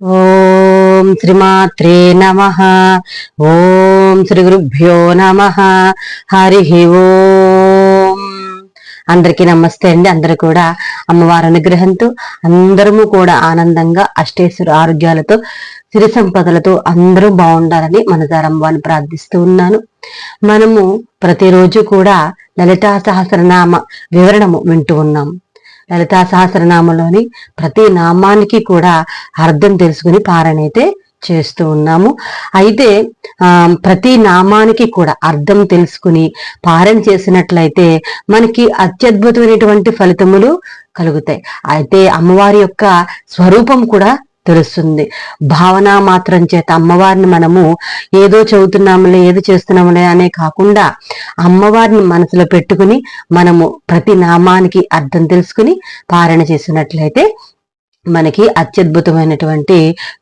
ఓం త్రిమాత్రే నమ. ఓం శ్రీ గురుభ్యో నమ. హరి ఓం. అందరికీ నమస్తే అండి. అందరూ కూడా అమ్మవారి అనుగ్రహంతో అందరము కూడా ఆనందంగా అష్టేశ్వర ఆరోగ్యాలతో సిరి సంపదలతో అందరూ బాగుండాలని మనసారమ్మవారిని ప్రార్థిస్తూ ఉన్నాను. మనము ప్రతిరోజు కూడా లలితా సహస్రనామ వివరణము వింటూ ఉన్నాం. లలితా సహస్రనామంలోని ప్రతి నామానికి కూడా అర్థం తెలుసుకుని పారాయణైతే చేస్తూ ఉన్నాము. అయితే ప్రతి నామానికి కూడా అర్థం తెలుసుకుని పారం చేసినట్లయితే మనకి అత్యద్భుతమైనటువంటి ఫలితములు కలుగుతాయి. అయితే అమ్మవారి యొక్క స్వరూపం కూడా తెలుస్తుంది. భావన మాత్రం చేత అమ్మవారిని మనము ఏదో చదువుతున్నాములే ఏదో చేస్తున్నాములే అనే కాకుండా అమ్మవారిని మనసులో పెట్టుకుని మనము ప్రతి నామానికి అర్థం తెలుసుకుని పారణ చేసినట్లయితే మనకి అత్యద్భుతమైనటువంటి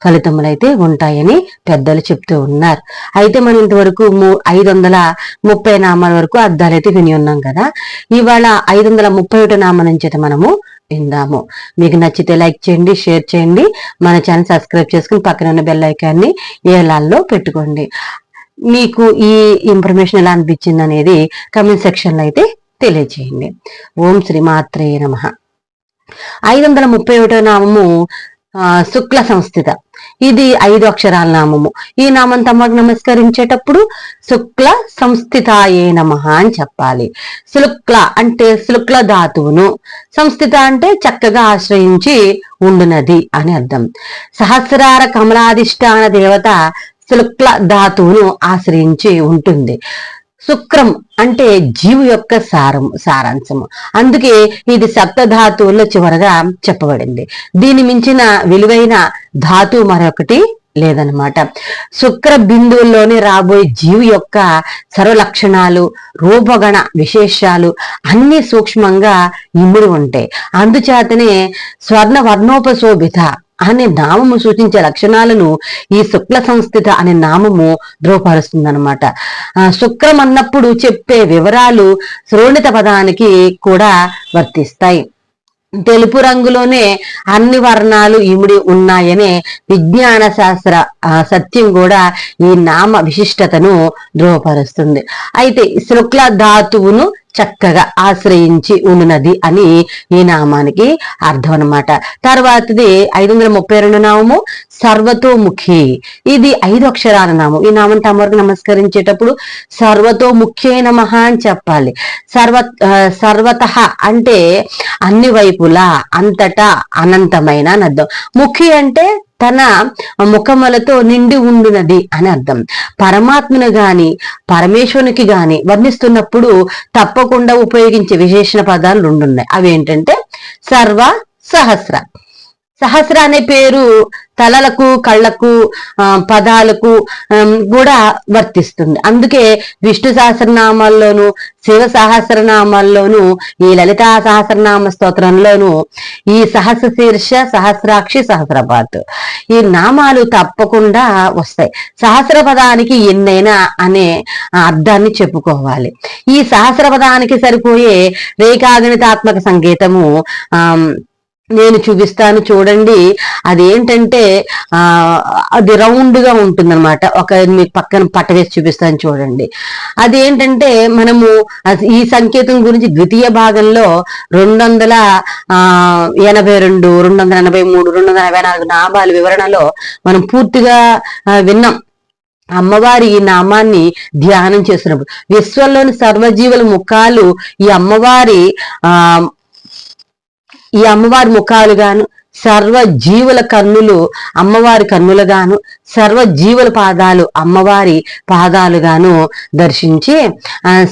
ఫలితములైతే ఉంటాయని పెద్దలు చెప్తూ ఉన్నారు. అయితే మనం ఇంతవరకు ఐదు వందల ముప్పై నామాల వరకు అర్థాలు అయితే విని ఉన్నాం కదా. ఇవాళ ఐదు వందల ముప్పై ఒకటి నామం నుంచి మనము విందాము. మీకు నచ్చితే లైక్ చేయండి షేర్ చేయండి. మన ఛానల్ సబ్స్క్రైబ్ చేసుకుని పక్కన ఉన్న బెల్ ఐకాన్ని ఏలాల్లో పెట్టుకోండి. మీకు ఈ ఇన్ఫర్మేషన్ ఎలా అనిపించింది అనేది కమెంట్ సెక్షన్లో అయితే తెలియజేయండి ఓం శ్రీ మాత్రే నమ. ఐదు వందల ముప్పై ఒకటో నామము శుక్ల సంస్థిత. ఇది ఐదు అక్షరాల నామము. ఈ నామం తమ్మకు నమస్కరించేటప్పుడు శుక్ల సంస్థితాయే నమ అని చెప్పాలి. శుక్ల అంటే శుక్ల ధాతువును. సంస్థిత అంటే చక్కగా ఆశ్రయించి ఉండునది అని అర్థం. సహస్రార కమలాధిష్టాన దేవత శుక్ల ధాతువును ఆశ్రయించి ఉంటుంది. శుక్రం అంటే జీవు యొక్క సారం సారాంశము. అందుకే ఇది సప్తధాతువుల్లో చివరగా చెప్పబడింది. దీని మించిన విలువైన ధాతువు మరొకటి లేదనమాట శుక్ర బిందువుల్లోనే రాబోయే జీవి యొక్క సర్వలక్షణాలు రూపగణ విశేషాలు అన్ని సూక్ష్మంగా ఇముడి ఉంటాయి. అందుచేతనే స్వర్ణ వర్ణోపశోభిత అనే నామము సూచించే లక్షణాలను ఈ శుక్ల సంస్థిత అనే నామము ధృవపరుస్తుంది అనమాట శుక్రం అన్నప్పుడు చెప్పే వివరాలు శ్రోణిత పదానికి కూడా వర్తిస్తాయి. తెలుపు రంగులోనే అన్ని వర్ణాలు ఇముడి ఉన్నాయనే విజ్ఞాన శాస్త్ర సత్యం కూడా ఈ నామ విశిష్టతను ధృవపరుస్తుంది. అయితే శుక్ల ధాతువును చక్కగా ఆశ్రయించి ఉన్నది అని ఈ నామానికి అర్థం అనమాట తర్వాతది ఐదు వందల ముప్పై రెండు నామము సర్వతోముఖి. ఇది ఐదు అక్షరాల నామం. ఈ నామం తమవరకు నమస్కరించేటప్పుడు సర్వతోముఖ్యే నమ అని చెప్పాలి. సర్వ సర్వత అంటే అన్ని వైపులా అంతటా అనంతమైన అర్థం. ముఖి అంటే తన ముఖములతో నిండి ఉండునది అని అర్థం. పరమాత్మను గాని పరమేశ్వరునికి గాని వర్ణిస్తున్నప్పుడు తప్పకుండా ఉపయోగించే విశేషణ పదాలు రెండున్నాయి. అవి ఏంటంటే సర్వ సహస్ర. సహస్ర అనే పేరు తలలకు కళ్ళకు పదాలకు కూడా వర్తిస్తుంది. అందుకే విష్ణు సహస్రనామాల్లోను శివ సహస్రనామాల్లోను ఈ లలితా సహస్రనామ స్తోత్రంలోను ఈ సహస్ర శీర్ష సహస్రాక్షి సహస్రపాత్ ఈ నామాలు తప్పకుండా వస్తాయి. సహస్ర పదానికి ఎన్నైనా అనే అర్థాన్ని చెప్పుకోవాలి. ఈ సహస్ర పదానికి సరిపోయే రేఖాగణితాత్మక సంగీతము ఆ నేను చూపిస్తాను చూడండి. అదేంటంటే ఆ అది రౌండ్గా ఉంటుంది అనమాట ఒక మీకు పక్కన పట్ట వేసి చూపిస్తాను చూడండి. అదేంటంటే మనము ఈ సంకేతం గురించి ద్వితీయ భాగంలో రెండు వందల ఆ ఎనభై రెండు రెండు వందల ఎనభై మూడు రెండు వందల ఎనభై నాలుగు నామాల వివరణలో మనం పూర్తిగా విన్నాం. అమ్మవారి ఈ నామాన్ని ధ్యానం చేసినప్పుడు విశ్వంలోని సర్వజీవుల ముఖాలు ఈ అమ్మవారి ఆ ఈ అమ్మవారి ముఖాలుగాను సర్వ జీవుల కన్నులు అమ్మవారి కన్నులుగాను సర్వ జీవుల పాదాలు అమ్మవారి పాదాలుగాను దర్శించి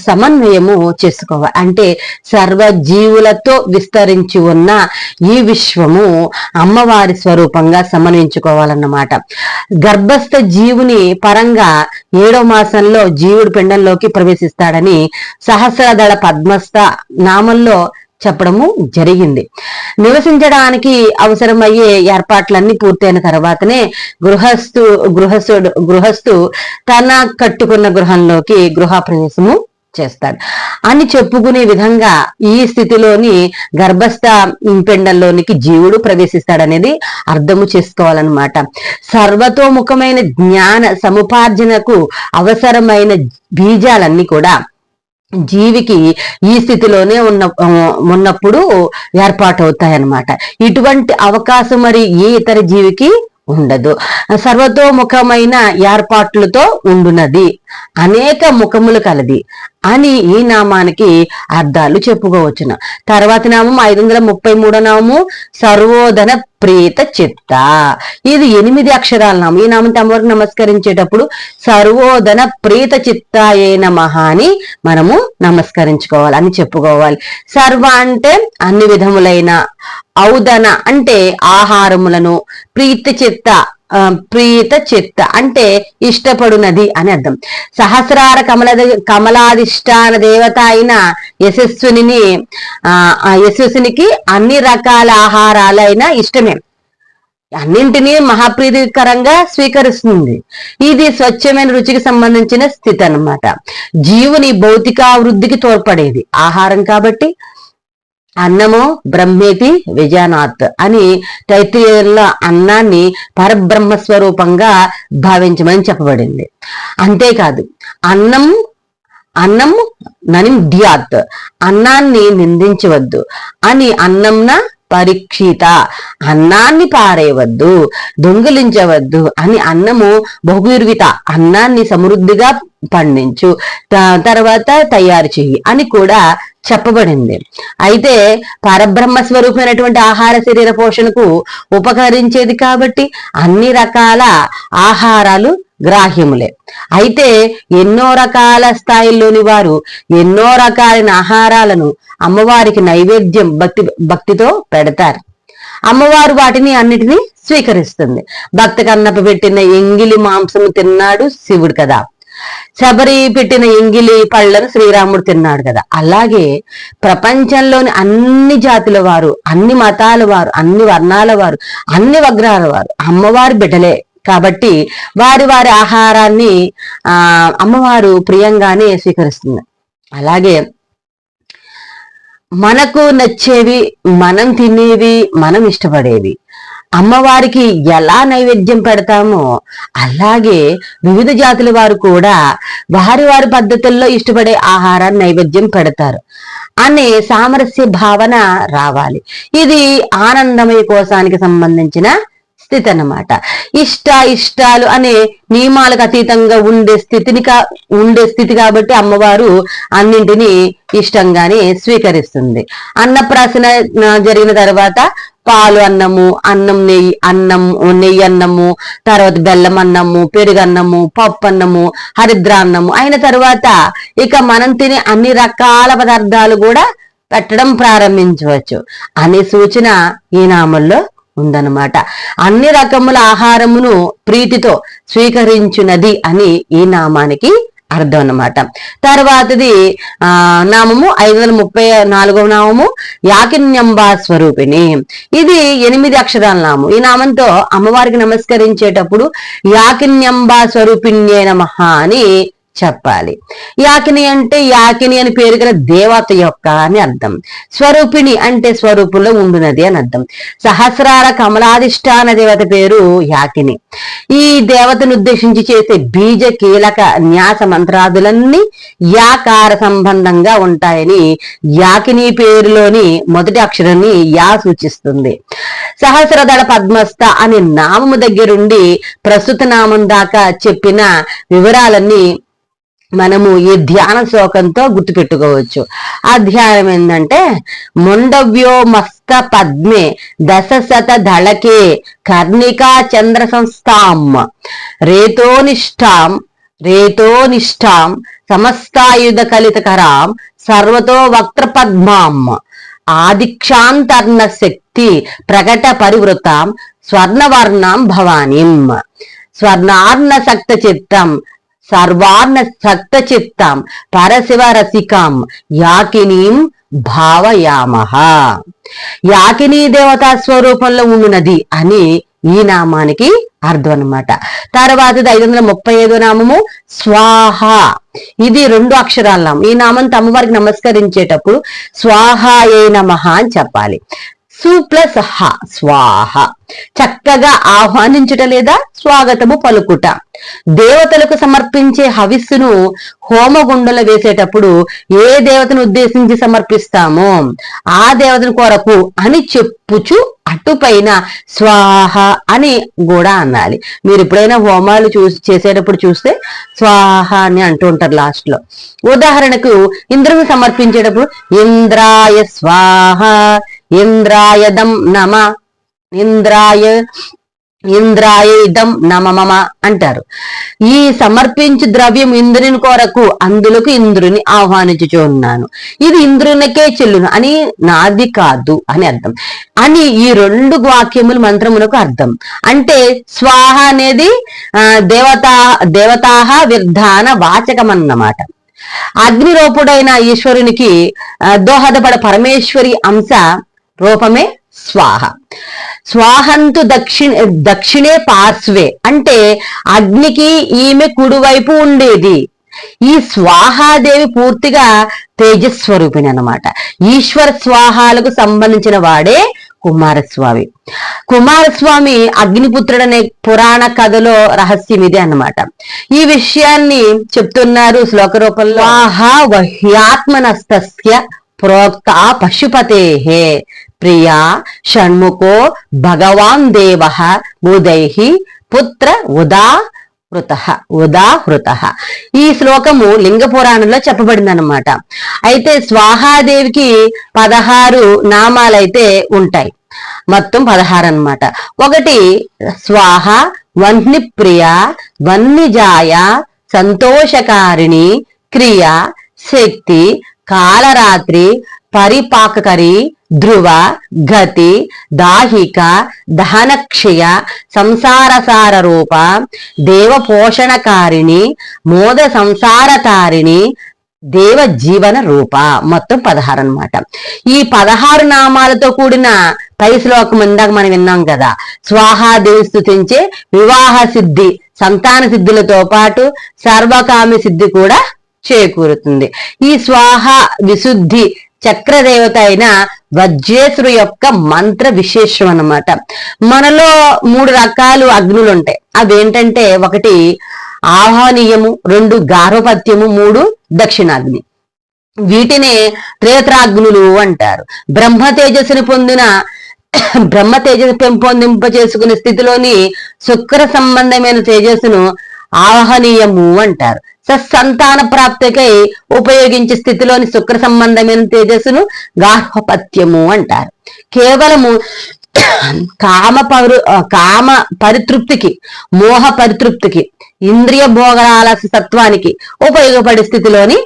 సమన్వయము చేసుకోవాలి అంటే సర్వ జీవులతో విస్తరించి ఉన్న ఈ విశ్వము అమ్మవారి స్వరూపంగా సమన్వయించుకోవాలన్నమాట. గర్భస్థ జీవుని పరంగా ఏడో మాసంలో జీవుడు పిండంలోకి ప్రవేశిస్తాడని సహస్రదళ పద్మస్థ నామంలో చెప్పడము జరిగింది. నివసించడానికి అవసరమయ్యే ఏర్పాట్లన్నీ పూర్తయిన తర్వాతనే గృహస్థు గృహస్థుడు గృహస్థు తన కట్టుకున్న గృహంలోకి గృహ ప్రవేశము చేస్తాడు. అని చెప్పుకునే విధంగా ఈ స్థితిలోని గర్భస్థ పిండంలోనికి జీవుడు ప్రవేశిస్తాడనేది అర్థము చేసుకోవాలన్నమాట. సర్వతోముఖమైన జ్ఞాన సముపార్జనకు అవసరమైన బీజాలన్నీ కూడా జీవికి ఈ స్థితిలోనే ఉన్న ఉన్నప్పుడు ఏర్పాటు అవుతాయన్నమాట ఇటువంటి అవకాశం మరి ఏ ఇతర జీవికి ఉండదు. సర్వతోముఖమైన ఏర్పాట్లతో ఉండునది. అనేక ముఖములు కలది. అని ఈ నామానికి అర్థాలు చెప్పుకోవచ్చును. తర్వాత నామం ఐదు వందల ముప్పై మూడో నామము సర్వోధన ప్రీత చిత్త. ఇది ఎనిమిది అక్షరాల నామం. ఈ నామం తమవరకు నమస్కరించేటప్పుడు సర్వోధన ప్రీత చిత్త ఏ నమః అని మనము నమస్కరించుకోవాలి అని చెప్పుకోవాలి. సర్వ అంటే అన్ని విధములైన ఔదన అంటే ఆహారములను ప్రీత చిత్త ప్రీత చిత్త. అంటే ఇష్టపడునది అని అర్థం. సహస్రార కమల కమలాధిష్టాన దేవత అయిన యశస్విని ఆ యశస్సునికి అన్ని రకాల ఆహారాలైన ఇష్టమే. అన్నింటినీ మహాప్రీతికరంగా స్వీకరిస్తుంది. ఇది స్వచ్ఛమైన రుచికి సంబంధించిన స్థితి అన్నమాట. జీవుని భౌతికావృద్ధికి తోడ్పడేది. ఆహారం కాబట్టి అన్నము బ్రహ్మేతి విజయనాథ్ అని తైత్రీయంలో అన్నాన్ని పరబ్రహ్మ స్వరూపంగా భావించమని చెప్పబడింది. అంతేకాదు అన్నం అన్నం ననింద్యాత్ అన్నాన్ని నిందించవద్దు అని అన్నంన పరీక్షిత. అన్నాన్ని పారేయవద్దు దొంగిలించవద్దు అని అన్నము బహువిర్విత అన్నాన్ని సమృద్ధిగా పండించు తర్వాత తయారు చెయ్యి అని కూడా చెప్పబడింది. అయితే పరబ్రహ్మ స్వరూపమైనటువంటి ఆహార శరీర పోషణకు ఉపకరించేది కాబట్టి అన్ని రకాల ఆహారాలు గ్రాహ్యములే. అయితే ఎన్నో రకాల స్థాయిల్లోని వారు ఎన్నో రకాలైన ఆహారాలను అమ్మవారికి నైవేద్యం భక్తి భక్తితో పెడతారు. అమ్మవారు వాటిని అన్నిటినీ స్వీకరిస్తుంది. భక్త కన్నప పెట్టిన ఎంగిలి మాంసము తిన్నాడు శివుడు కదా. శబరి పెట్టిన ఎంగిలి పళ్ళను శ్రీరాముడు తిన్నాడు కదా. అలాగే ప్రపంచంలోని అన్ని జాతుల వారు అన్ని మతాల వారు అన్ని వర్ణాల వారు అన్ని వగ్రాల వారు అమ్మవారి బిడ్డలే. కాబట్టి వారి వారి ఆహారాన్ని ఆ అమ్మవారు ప్రియంగానే స్వీకరిస్తుంది. అలాగే మనకు నచ్చేవి మనం తినేవి మనం ఇష్టపడేవి. అమ్మవారికి ఎలా నైవేద్యం పెడతామో అలాగే వివిధ జాతుల వారు కూడా వారి వారి పద్ధతుల్లో ఇష్టపడే ఆహారాన్ని నైవేద్యం పెడతారు. అనే సామరస్య భావన రావాలి. ఇది ఆనందమయ కోసానికి సంబంధించిన స్థితి అన్నమాట ఇష్ట ఇష్టాలు అనే నియమాలకు అతీతంగా ఉండే స్థితిని కా ఉండే స్థితి కాబట్టి అమ్మవారు అన్నింటినీ ఇష్టంగానే స్వీకరిస్తుంది. అన్నప్రాసన జరిగిన తర్వాత పాలు అన్నము అన్నం నెయ్యి అన్నం నెయ్యి అన్నము తర్వాత బెల్లం అన్నము పెరుగు అన్నము పప్పు అన్నము హరిద్ర అన్నము అయిన తర్వాత ఇక మనం తినే అన్ని రకాల పదార్థాలు కూడా పెట్టడం ప్రారంభించవచ్చు. అనే సూచన ఈ నామంలో ఉందన్నమాట. అన్ని రకముల ఆహారమును ప్రీతితో స్వీకరించున్నది అని ఈ నామానికి అర్థం అన్నమాట. తర్వాతది ఆ నామము ఐదు వందల ముప్పై నాలుగవ నామము యాకిన్యంబా స్వరూపిణి. ఇది ఎనిమిది అక్షరాల నామం. ఈ నామంతో అమ్మవారికి నమస్కరించేటప్పుడు యాకిన్యంబా స్వరూపిణ్యే నమ అని చెప్పాలి. యాకిని అంటే యాకిని అని పేరు గల దేవత యొక్క అని అర్థం. స్వరూపిణి అంటే స్వరూపంలో ఉండునది అని అర్థం. సహస్రాల కమలాధిష్టాన దేవత పేరు యాకిని. ఈ దేవతను ఉద్దేశించి చేసే బీజ కీలక న్యాస మంత్రాదులన్నీ యాకార సంబంధంగా ఉంటాయని యాకిని పేరులోని మొదటి అక్షరాన్ని యా సూచిస్తుంది. సహస్రదళ పద్మస్థ అనే నామము దగ్గరుండి ప్రస్తుత నామం దాకా చెప్పిన వివరాలన్నీ మనము ఈ ధ్యాన శ్లోకంతో గుర్తుపెట్టుకోవచ్చు. ఆ ధ్యానం ఏంటంటే మొండవ్యో మస్త పద్మే దశ శత దళకే కర్ణికా చంద్ర సంస్థాం రేతోనిష్టాం రేతోనిష్టాం సమస్తాయుధ కలితకరాం సర్వతో వక్త్ర పద్మాం ఆదిక్షాంతర్ణ శక్తి ప్రకట పరివృతాం స్వర్ణవర్ణం భవానీం స్వర్ణార్ణ సక్త చిత్తం సర్వార్ణ సక్త చిత్తం పరశివ రసికాం యాకినీం భావయామహ. యాకినీ దేవతా స్వరూపంలో ఉండునది అని ఈ నామానికి అర్థం అన్నమాట తర్వాతది ఐదు వందల ముప్పై ఐదో నామము స్వాహ. ఇది రెండు అక్షరాల నామం. ఈ నామం తమ్మవారికి నమస్కరించేటప్పుడు స్వాహ ఏ అని చెప్పాలి. సు ప్లస్ హ స్వాహ. చక్కగా ఆహ్వానించుట లేదా స్వాగతము పలుకుట. దేవతలకు సమర్పించే హవిస్సును హోమగుండంలో వేసేటప్పుడు ఏ దేవతను ఉద్దేశించి సమర్పిస్తామో ఆ దేవతను కొరకు అని చెప్పుచు అటుపైన స్వాహ అని కూడా అనాలి. మీరు ఎప్పుడైనా హోమాలు చూసి చేసేటప్పుడు చూస్తే స్వాహ అని అంటూ ఉంటారు లాస్ట్లో ఉదాహరణకు ఇంద్రుని సమర్పించేటప్పుడు ఇంద్రాయ స్వాహ ఇంద్రాయదం నమ. ఇంద్రాయ ఇంద్రాయ ఇదం నమమమ అంటారు. ఈ సమర్పించు ద్రవ్యం ఇంద్రుని కొరకు అందులోకి ఇంద్రుని ఆహ్వానించుచున్నాను ఇది ఇంద్రునికే చెల్లును అని నాది కాదు అని అర్థం. అని ఈ రెండు వాక్యములు మంత్రములకు అర్థం. అంటే స్వాహ అనేది ఆ, దేవతా దేవతాహ విర్ధాన వాచకం అన్నమాట అగ్ని రూపుడైన ఈశ్వరునికి దోహదపడ పరమేశ్వరి అంశ రూపమే స్వాహ. స్వాహంతు దక్షిణ దక్షిణే పార్శ్వే. అంటే అగ్నికి ఈమె కుడివైపు ఉండేది. ఈ స్వాహాదేవి పూర్తిగా తేజస్వరూపిణి అన్నమాట ఈశ్వర స్వాహాలకు సంబంధించిన వాడే కుమారస్వామి. కుమారస్వామి అగ్నిపుత్రుడనే పురాణ కథలో రహస్యం ఇదే అన్నమాట. ఈ విషయాన్ని చెప్తున్నారు శ్లోక రూపంలో. ఆహా వహ్యాత్మనస్తస్య ప్రోక్త పశుపతే ప్రియా షణ్ముఖో భగవాన్ దేవ ఉదై పుత్ర ఉదా హృత ఉదాహృత ఈ శ్లోకము లింగ పురాణంలో చెప్పబడింది అనమాట అయితే స్వాహాదేవికి పదహారు నామాలైతే ఉంటాయి. మొత్తం పదహారు అన్నమాట ఒకటి స్వాహ వన్ని ప్రియ వన్నిజాయ సంతోషకారిణి క్రియ శక్తి కాలరాత్రి పరిపాకకరి ధ్రువ గతి దాహిక దహనక్షయ సంసారసార రూప దేవపోషణకారిణి మోద సంసారతారిణి దేవ జీవన రూప మొత్తం పదహారు అనమాట ఈ పదహారు నామాలతో కూడిన పై శ్లోకం ఇందాక మనం విన్నాం కదా. స్వాహాదేవి స్థుతించే వివాహ సిద్ధి సంతాన సిద్ధులతో పాటు సర్వకామి సిద్ధి కూడా చేకూరుతుంది. ఈ స్వాహ విశుద్ధి చక్రదేవత అయిన వజ్రేశ్వరు యొక్క మంత్ర విశేషం అన్నమాట. మనలో మూడు రకాలు అగ్నులు ఉంటాయి అవేంటంటే ఒకటి ఆహ్వానీయము రెండు గార్భపత్యము మూడు దక్షిణాగ్ని. వీటినే త్రేత్రాగ్నులు అంటారు. బ్రహ్మ తేజస్సుని పొందిన బ్రహ్మ తేజస్సు పెంపొందింప చేసుకునే స్థితిలోని శుక్ర సంబంధమైన తేజస్సును ఆహనీయము అంటారు. సంతాన ప్రాప్తికై ఉపయోగించే స్థితిలోని శుక్ర సంబంధమైన తేజస్సును గార్హపత్యము అంటారు. కేవలము కామ పరు కామ పరితృప్తికి మోహ పరితృప్తికి ఇంద్రియ భోగాలస సత్వానికి ఉపయోగపడే స్థితిలోని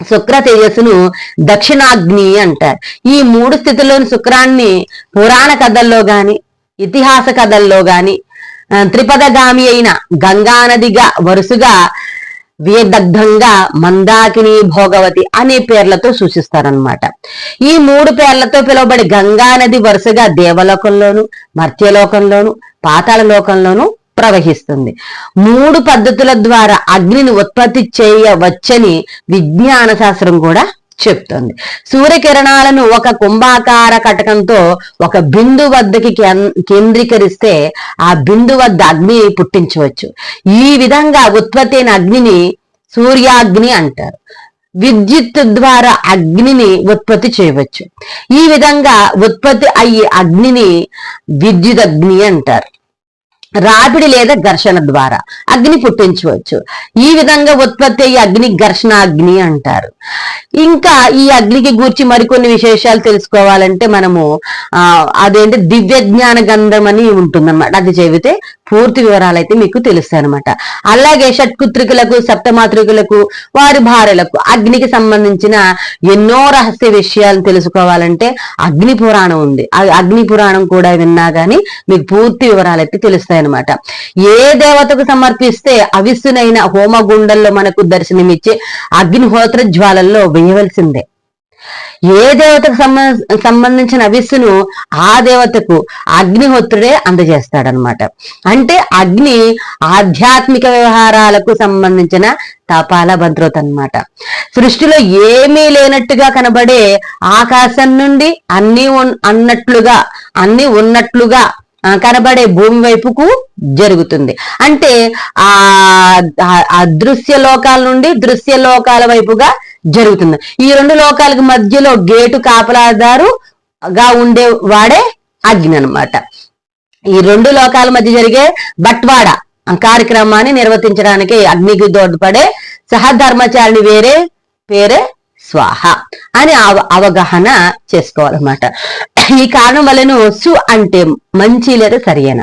శుక్ర తేజస్సును దక్షిణాగ్ని అంటారు. ఈ మూడు స్థితిలోని శుక్రాన్ని పురాణ కథల్లో గాని ఇతిహాస కథల్లో గాని త్రిపదగామి అయిన గంగా నదిగా వరుసగా వేదగ్ధంగా మందాకిని భోగవతి అనే పేర్లతో సూచిస్తారనమాట ఈ మూడు పేర్లతో పిలువబడి గంగా నది వరుసగా దేవలోకంలోను మర్త్యలోకంలోను పాతాళ లోకంలోను ప్రవహిస్తుంది. మూడు పద్ధతుల ద్వారా అగ్నిని ఉత్పత్తి చేయవచ్చని విజ్ఞాన శాస్త్రం కూడా చెప్తుంది. సూర్యకిరణాలను ఒక కుంభాకార కటకంతో ఒక బిందు వద్దకి కేంద్రీకరిస్తే ఆ బిందు వద్ద అగ్ని పుట్టించవచ్చు. ఈ విధంగా ఉత్పత్తి అయిన అగ్నిని సూర్యాగ్ని అంటారు. విద్యుత్ ద్వారా అగ్నిని ఉత్పత్తి చేయవచ్చు. ఈ విధంగా ఉత్పత్తి అయ్యే అగ్నిని విద్యుదగ్ని అంటారు. రాపిడి లేదా ఘర్షణ ద్వారా అగ్ని పుట్టించవచ్చు. ఈ విధంగా ఉత్పత్తి అయ్యే అగ్ని ఘర్షణ అగ్ని అంటారు. ఇంకా ఈ అగ్నికి గూర్చి మరికొన్ని విశేషాలు తెలుసుకోవాలంటే మనము ఆ అదేంటి దివ్య జ్ఞాన గంధం అని ఉంటుందన్నమాట. అది చెబితే పూర్తి వివరాలు అయితే మీకు తెలుస్తాయి అనమాట అలాగే షట్పుత్రికలకు సప్తమాతృకులకు వారి భార్యలకు అగ్నికి సంబంధించిన ఎన్నో రహస్య విషయాలు తెలుసుకోవాలంటే అగ్ని పురాణం ఉంది. అగ్ని పురాణం కూడా విన్నా గానీ మీకు పూర్తి వివరాలు అయితే తెలుస్తాయి అనమాట ఏ దేవతకు సమర్పిస్తే అవిస్సునైన హోమగుండంలో మనకు దర్శనమిచ్చే అగ్నిహోత్ర జ్వాలల్లో వేయవలసిందే. ఏ దేవతకు సంబంధ సంబంధించిన అవిస్సును ఆ దేవతకు అగ్నిహోత్రుడే అందజేస్తాడనమాట. అంటే అగ్ని ఆధ్యాత్మిక వ్యవహారాలకు సంబంధించిన తపాల భద్రత అన్నమాట సృష్టిలో ఏమీ లేనట్టుగా కనబడే ఆకాశం నుండి అన్ని ఉన్- అన్నట్లుగా అన్ని ఉన్నట్లుగా కనబడే భూమి వైపుకు జరుగుతుంది. అంటే ఆ- అదృశ్య లోకాల నుండి దృశ్య లోకాల వైపుగా జరుగుతుంది. ఈ రెండు లోకాలకు మధ్యలో గేటు కాపలాదారు గా ఉండే వాడే అగ్ని అన్నమాట. ఈ రెండు లోకాల మధ్య జరిగే బట్వాడ కార్యక్రమాన్ని నిర్వర్తించడానికి అగ్నికి దోడ్పడే సహధర్మచారిని వేరే పేరే స్వాహ అని అవ- అవగాహన చేసుకోవాలన్నమాట. ఈ కారణం వలన సు అంటే మంచి లేదా సరియైన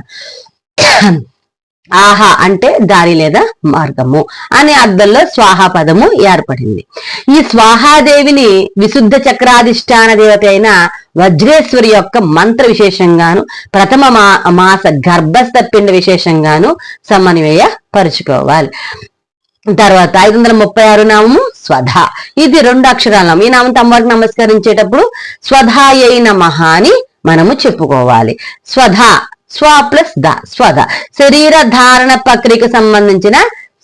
ఆహా అంటే దారి లేదా మార్గము అనే అర్థంలో స్వాహ పదము ఏర్పడింది. ఈ స్వాహాదేవిని విశుద్ధ చక్రాధిష్టాన దేవత అయిన వజ్రేశ్వరి యొక్క మంత్ర విశేషంగాను ప్రథమ మా మాస గర్భస్థ పిండ విశేషంగాను సమన్వయ పరుచుకోవాలి. తర్వాత ఐదు వందల ముప్పై ఆరు నామము స్వధ. ఇది రెండు అక్షరాల నామం. ఈ నామం అమ్మవారికి నమస్కరించేటప్పుడు స్వధాయై నమః అని మనము చెప్పుకోవాలి. స్వధ స్వ ప్లస్ ద స్వధ శరీర ధారణ ప్రక్రియకు సంబంధించిన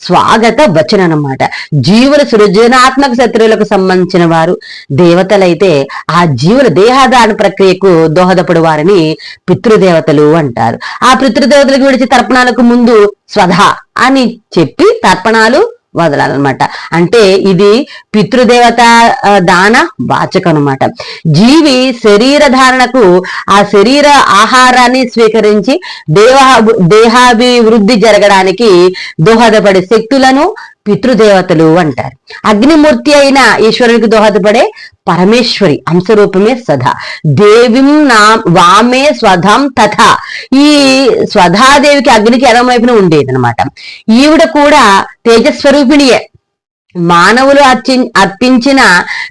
స్వాగత వచనం అన్నమాట. జీవుల సృజనాత్మక శత్రువులకు సంబంధించిన వారు. దేవతలైతే ఆ జీవుల దేహాధారణ ప్రక్రియకు దోహదపడు వారిని పితృదేవతలు అంటారు. ఆ పితృదేవతలకు విడిచి తర్పణాలకు ముందు స్వధ అని చెప్పి తర్పణాలు వదలాలన్నమాట. అంటే ఇది పితృదేవత దాన వాచకం అనమాట జీవి శరీర ధారణకు ఆ శరీర ఆహారాన్ని స్వీకరించి దేహ దేహాభివృద్ధి జరగడానికి దోహదపడే శక్తులను పితృదేవతలు అంటారు. అగ్నిమూర్తి అయిన ఈశ్వరునికి దోహదపడే పరమేశ్వరి అంశరూపమే సధ దేవిం నా వామే స్వధం తథ. ఈ స్వధాదేవికి అగ్నికి ఎడమ వైపున ఉండేది అనమాట ఈవిడ కూడా తేజస్వరూపిణియే. మానవులు అర్చి అర్పించిన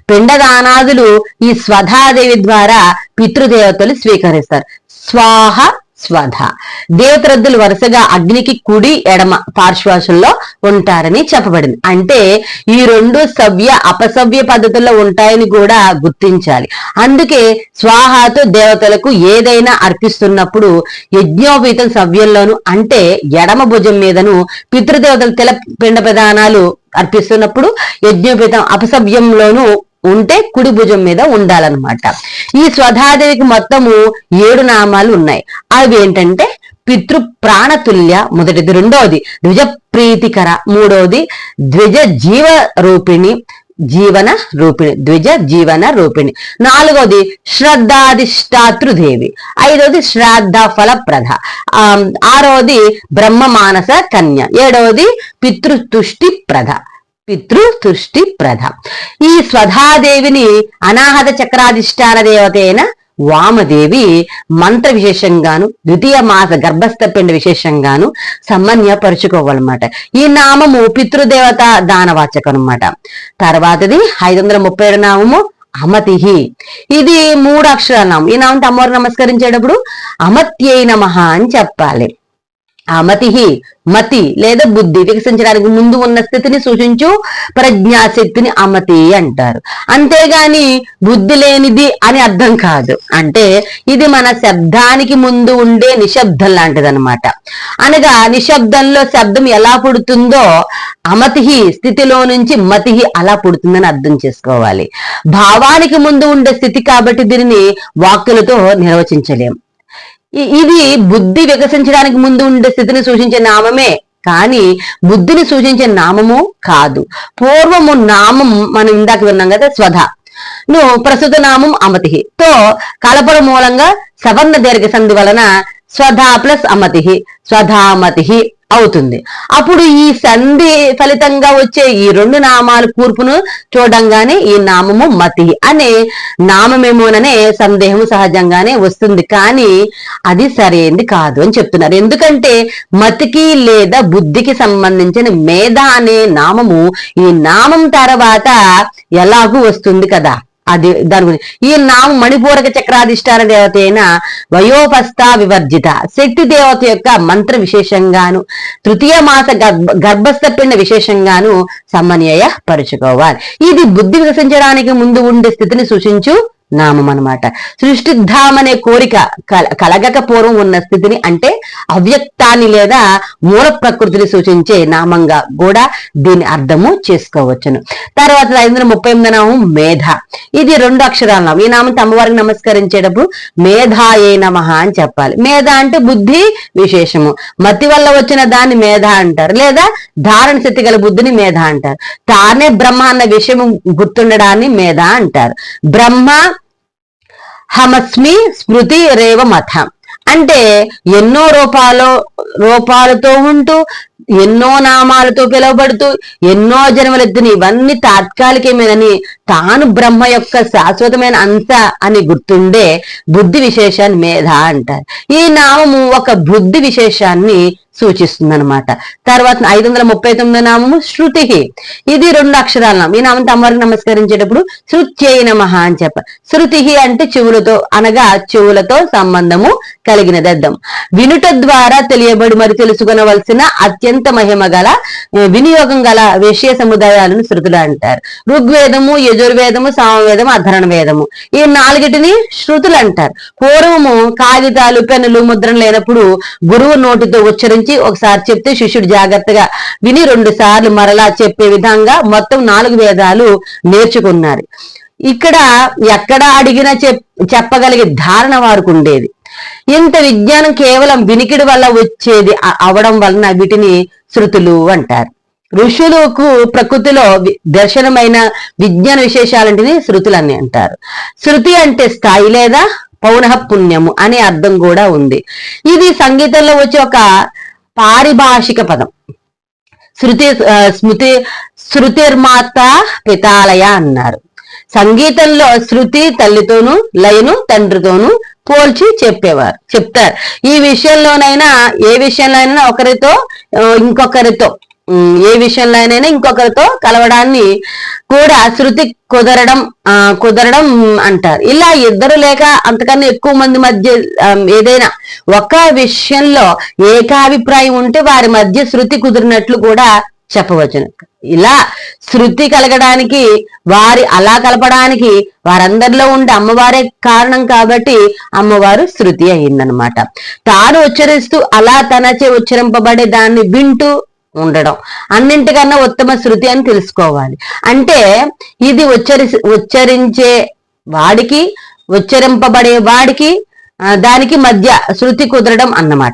పిండదానాదులు ఈ స్వధాదేవి ద్వారా పితృదేవతలు స్వీకరిస్తారు. స్వాహ స్వధ. దేవతరద్దులు వరుసగా అగ్నికి కుడి ఎడమ పార్శ్వాసుల్లో ఉంటారని చెప్పబడింది. అంటే ఈ రెండు సవ్య అపసవ్య పద్ధతుల్లో ఉంటాయని కూడా గుర్తించాలి. అందుకే స్వాహాతో దేవతలకు ఏదైనా అర్పిస్తున్నప్పుడు యజ్ఞోపీతం సవ్యంలోను అంటే ఎడమ భుజం మీదను పితృదేవతల తెల పిండ ప్రధానాలు అర్పిస్తున్నప్పుడు యజ్ఞోపీతం అపసవ్యంలోను ఉంటే కుడి భుజం మీద ఉండాలన్నమాట. ఈ స్వధాదేవికి మొత్తము ఏడు నామాలు ఉన్నాయి. అవి ఏంటంటే పితృ ప్రాణతుల్య మొదటిది రెండవది ద్విజ ప్రీతికర మూడవది ద్విజ జీవ రూపిణి జీవన రూపిణి ద్విజ జీవన రూపిణి. నాలుగవది శ్రద్ధాధిష్టాతృదేవి ఐదవది శ్రాద్ధ ఫలప్రద ఆరవది బ్రహ్మ మానస కన్య ఏడవది పితృతుష్టి ప్రధ. పితృతుష్టి ప్రధ ఈ స్వధాదేవిని అనాహత చక్రాధిష్టాన దేవత అయిన వామదేవి మంత్ర విశేషంగాను ద్వితీయ మాస గర్భస్థ పిండ విశేషంగాను సమన్యపరుచుకోవాలన్నమాట. ఈ నామము పితృదేవత దానవాచకం అనమాట తర్వాతది ఐదు వందల ముప్పై ఏడు నామము అమతిహి. ఇది మూడు అక్షరాల నామం. ఈ నామంతో అమ్మవారు నమస్కరించేటప్పుడు అమత్యై నమ అని చెప్పాలి. అమతి మతి లేదా బుద్ధి వికసించడానికి ముందు ఉన్న స్థితిని సూచించు ప్రజ్ఞాశక్తిని అమతి అంటారు. అంతేగాని బుద్ధి లేనిది అని అర్థం కాదు. అంటే ఇది మన శబ్దానికి ముందు ఉండే నిశ్శబ్దం లాంటిదన్నమాట. అనగా నిశ్శబ్దంలో శబ్దం ఎలా పుడుతుందో అమతి స్థితిలో నుంచి మతి అలా పుడుతుందని అర్థం చేసుకోవాలి. భావానికి ముందు ఉండే స్థితి కాబట్టి దీనిని వాక్కులతో నిర్వచించలేం. ఇది బుద్ధి వికసించడానికి ముందు ఉండే స్థితిని సూచించే నామమే. కానీ బుద్ధిని సూచించే నామము కాదు. పూర్వము నామం మనం ఇందాక విన్నాం కదా స్వధ. ను ప్రస్తుత నామం అమతి తో కలపడం మూలంగా సవర్ణ దీర్ఘ సంధి వలన స్వధా ప్లస్ అమతి స్వధామతి అవుతుంది. అప్పుడు ఈ సంధి ఫలితంగా వచ్చే ఈ రెండు నామాల కూర్పును చూడంగానే ఈ నామము మతి అనే నామమేమోననే సందేహం సహజంగానే వస్తుంది. కానీ అది సరైనది కాదు అని చెప్తున్నారు. ఎందుకంటే మతికి లేదా బుద్ధికి సంబంధించిన మేధ అనే నామము ఈ నామం తర్వాత ఎలాగూ వస్తుంది కదా. అది దాని గురించి. ఈ నామ మణిపూరక చక్రాధిష్టాన దేవత అయిన వయోపస్థ వివర్జిత శక్తి దేవత యొక్క మంత్ర విశేషంగాను తృతీయ మాస గర్భ గర్భస్థ పిండ విశేషంగాను సమన్వయ పరుచుకోవాలి ఇది బుద్ధి వికసించడానికి ముందు ఉండే స్థితిని సూచించు. నామం అనమాట సృష్టిద్దామనే కోరిక కల- కలగక పూర్వం ఉన్న స్థితిని అంటే అవ్యక్తాన్ని లేదా మూల ప్రకృతిని సూచించే నామంగా కూడా దీని అర్థము చేసుకోవచ్చును. తర్వాత ఐదు వందల ముప్పై ఎనిమిది నామం మేధ. ఇది రెండు అక్షరాల నామం ఈ నామంతో అమ్మవారికి నమస్కరించేటప్పుడు మేధాయే నమ అని చెప్పాలి. మేధ అంటే బుద్ధి విశేషము. మతి వల్ల వచ్చిన దాన్ని మేధ అంటారు. లేదా ధారణ శక్తి గల బుద్ధిని మేధ అంటారు. తానే బ్రహ్మ అన్న విషయం గుర్తుండడాన్ని మేధ అంటారు. బ్రహ్మ హమస్మి స్మృతి రేవ మథ. అంటే ఎన్నో రూపాలు రూపాలతో ఉంటూ ఎన్నో నామాలతో పిలువబడుతూ ఎన్నో జన్మలెద్దుని ఇవన్నీ తాత్కాలికమేనని తాను బ్రహ్మ యొక్క శాశ్వతమైన అంశ అని గుర్తుండే బుద్ధి విశేషాన్ని మేధ అంటారు. ఈ నామము ఒక బుద్ధి విశేషాన్ని సూచిస్తుంది అనమాట తర్వాత ఐదు వందల ముప్పై తొమ్మిదో నామము శృతి ఇది రెండు అక్షరాల నామం. ఈ నామం అమ్మవారికి నమస్కరించేటప్పుడు శృత్యై నమః అని చెప్ప. శృతి అంటే చెవులతో అనగా చెవులతో సంబంధము కలిగినది అర్థం వినుట ద్వారా తెలియబడి మరి తెలుసుకునవలసిన అత్యంత మహిమ గల వినియోగం గల విషయ సముదాయాలను శృతులు అంటారు. ఋగ్వేదము యజుర్వేదము సామవేదము అధరణ వేదము ఈ నాలుగిటిని శృతులు అంటారు. పూర్వము కాగితాలు పెన్నులు ముద్రలు లేనప్పుడు గురువు నోటితో ఉచ్చరించి ఒకసారి చెప్తే శిష్యుడు జాగ్రత్తగా విని రెండు సార్లు మరలా చెప్పే విధంగా మొత్తం నాలుగు వేదాలు నేర్చుకున్నారు. ఇక్కడ ఎక్కడ అడిగినా చెప్ చెప్పగలిగే ధారణ వారికి ఉండేది. ఇంత విజ్ఞానం కేవలం వినికిడి వల్ల వచ్చేది అవడం వలన వీటిని శృతులు అంటారు. ఋషులకు ప్రకృతిలో దర్శనమైన విజ్ఞాన విశేషాలంటిని శృతులు అని అంటారు. శృతి అంటే స్థాయి లేదా పౌనః పుణ్యము అనే అర్థం కూడా ఉంది. ఇది సంగీతంలో వచ్చే ఒక పారిభాషిక పదం. శృతి స్మృతి శృతిర్మాత పితాలయ అన్నారు. సంగీతంలో శృతి తల్లితోనూ లయను తండ్రితోనూ పోల్చి చెప్పేవారు చెప్తారు. ఈ విషయంలోనైనా ఏ విషయంలోనైనా ఒకరితో ఇంకొకరితో ఏ విషయంలో అయినైనా ఇంకొకరితో కలవడాన్ని కూడా శృతి కుదరడం ఆ కుదరడం అంటారు. ఇలా ఇద్దరు లేక అంతకన్నా ఎక్కువ మంది మధ్య ఏదైనా ఒక విషయంలో ఏకాభిప్రాయం ఉంటే వారి మధ్య శృతి కుదిరినట్లు కూడా చెప్పవచ్చును ఇలా శృతి కలగడానికి వారి అలా కలపడానికి వారందరిలో ఉండే అమ్మవారే కారణం కాబట్టి అమ్మవారు శృతి అయిందనమాట తాను ఉచ్చరిస్తూ అలా తనచే ఉచ్చరింపబడే దాన్ని వింటూ ఉండడం. అన్నింటికన్నా ఉత్తమ శృతి అని తెలుసుకోవాలి. అంటే ఇది ఉచ్చరి ఉచ్చరించే వాడికి ఉచ్చరింపబడే వాడికి దానికి మధ్య శృతి కుదరడం అన్నమాట.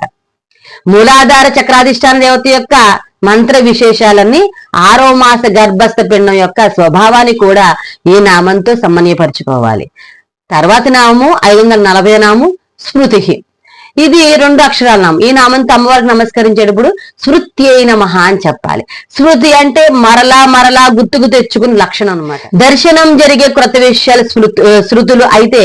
మూలాధార చక్రాధిష్టాన దేవత యొక్క మంత్ర విశేషాలన్నీ ఆరో మాస గర్భస్థ పిండం యొక్క స్వభావాన్ని కూడా ఈ నామంతో సమన్వయపరుచుకోవాలి. తర్వాత నామము ఐదు వందల నలభై నామము స్మృతి ఇది రెండు అక్షరాల నామం. ఈ నామంతో అమ్మవారికి నమస్కరించేటప్పుడు శృతి అయిన మహా అని చెప్పాలి. స్మృతి అంటే మరలా మరలా గుర్తుకు తెచ్చుకుని లక్షణం అనమాట దర్శనం జరిగే క్రొత్త విషయాలు శృతులు. అయితే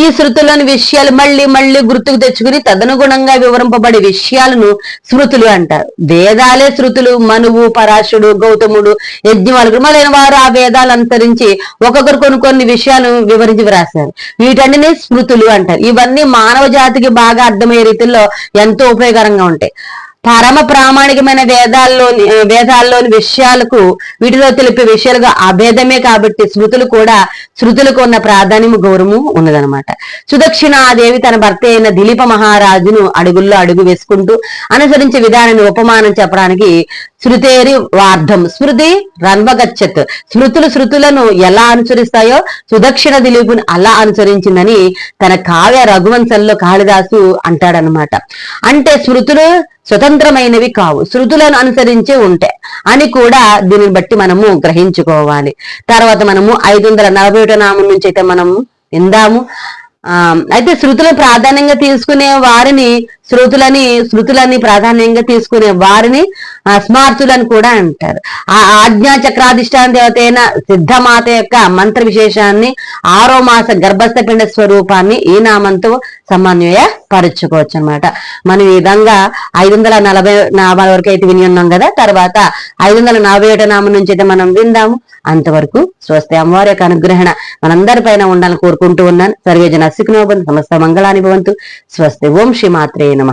ఈ శృతులను విషయాలు మళ్ళీ మళ్ళీ గుర్తుకు తెచ్చుకుని తదనుగుణంగా వివరింపబడే విషయాలను స్మృతులు అంటారు. వేదాలే శృతులు. మనువు పరాశుడు గౌతముడు యజ్ఞవల్కుడు మొదలైన వారు ఆ వేదాలు అనుసరించి ఒక్కొక్కరు కొన్ని కొన్ని విషయాలు వివరించి వ్రాశారు. వీటన్నిటిని స్మృతులు అంటారు. ఇవన్నీ మానవ జాతికి బాగా అర్థం అర్థమయ్యే రీతిలో ఎంతో ఉపయోగకరంగా ఉంటాయి. పరమ ప్రామాణికమైన వేదాల్లోని వేదాల్లోని విషయాలకు వీటిలో తెలిపే విషయాలుగా అభేదమే కాబట్టి శృతులు కూడా శృతులకు ఉన్న ప్రాధాన్యము గౌరవము ఉన్నదనమాట సుదక్షిణాదేవి తన భర్త అయిన దిలీప మహారాజును అడుగుల్లో అడుగు వేసుకుంటూ అనుసరించే విధానాన్ని ఉపమానం చెప్పడానికి శృతేరి వార్థం స్మృతి రన్వగచ్చత్. స్మృతులు శృతులను ఎలా అనుసరిస్తాయో సుదక్షిణ దిలీపుని అలా అనుసరించిందని తన కావ్య రఘువంశంలో కాళిదాసు అంటాడనమాట. అంటే స్మృతులు స్వతంత్రమైనవి కావు. శృతులను అనుసరించే ఉంటాయి అని కూడా దీనిని బట్టి మనము గ్రహించుకోవాలి. తర్వాత మనము ఐదు వందల నలభై ఒకటో నామం నుంచి అయితే మనము విందాము. అయితే శృతులను ప్రాధాన్యంగా తీసుకునే వారిని శృతులని శృతులని ప్రాధాన్యంగా తీసుకునే వారిని స్మార్తులని కూడా అంటారు. ఆ ఆజ్ఞా చక్రాధిష్టాన దేవత అయిన సిద్ధమాత యొక్క మంత్ర విశేషాన్ని ఆరో మాస గర్భస్థ పిండ స్వరూపాన్ని ఈ నామంతో సమన్వయ పరుచుకోవచ్చు అనమాట మనం ఈ విధంగా ఐదు వందల నలభై నామాల వరకు అయితే విని ఉన్నాం కదా తర్వాత ఐదు వందల నలభై ఒకటో నామం నుంచి అయితే మనం విందాము. అంతవరకు స్వస్తి అమ్మవారి యొక్క అనుగ్రహణ మనందరి పైన ఉండాలని కోరుకుంటూ ఉన్నాను. సర్వేజన సుఖినోబంధు సమస్త మంగళాని భవంతు. స్వస్తి ఓం శ్రీ మాత్రే నమ.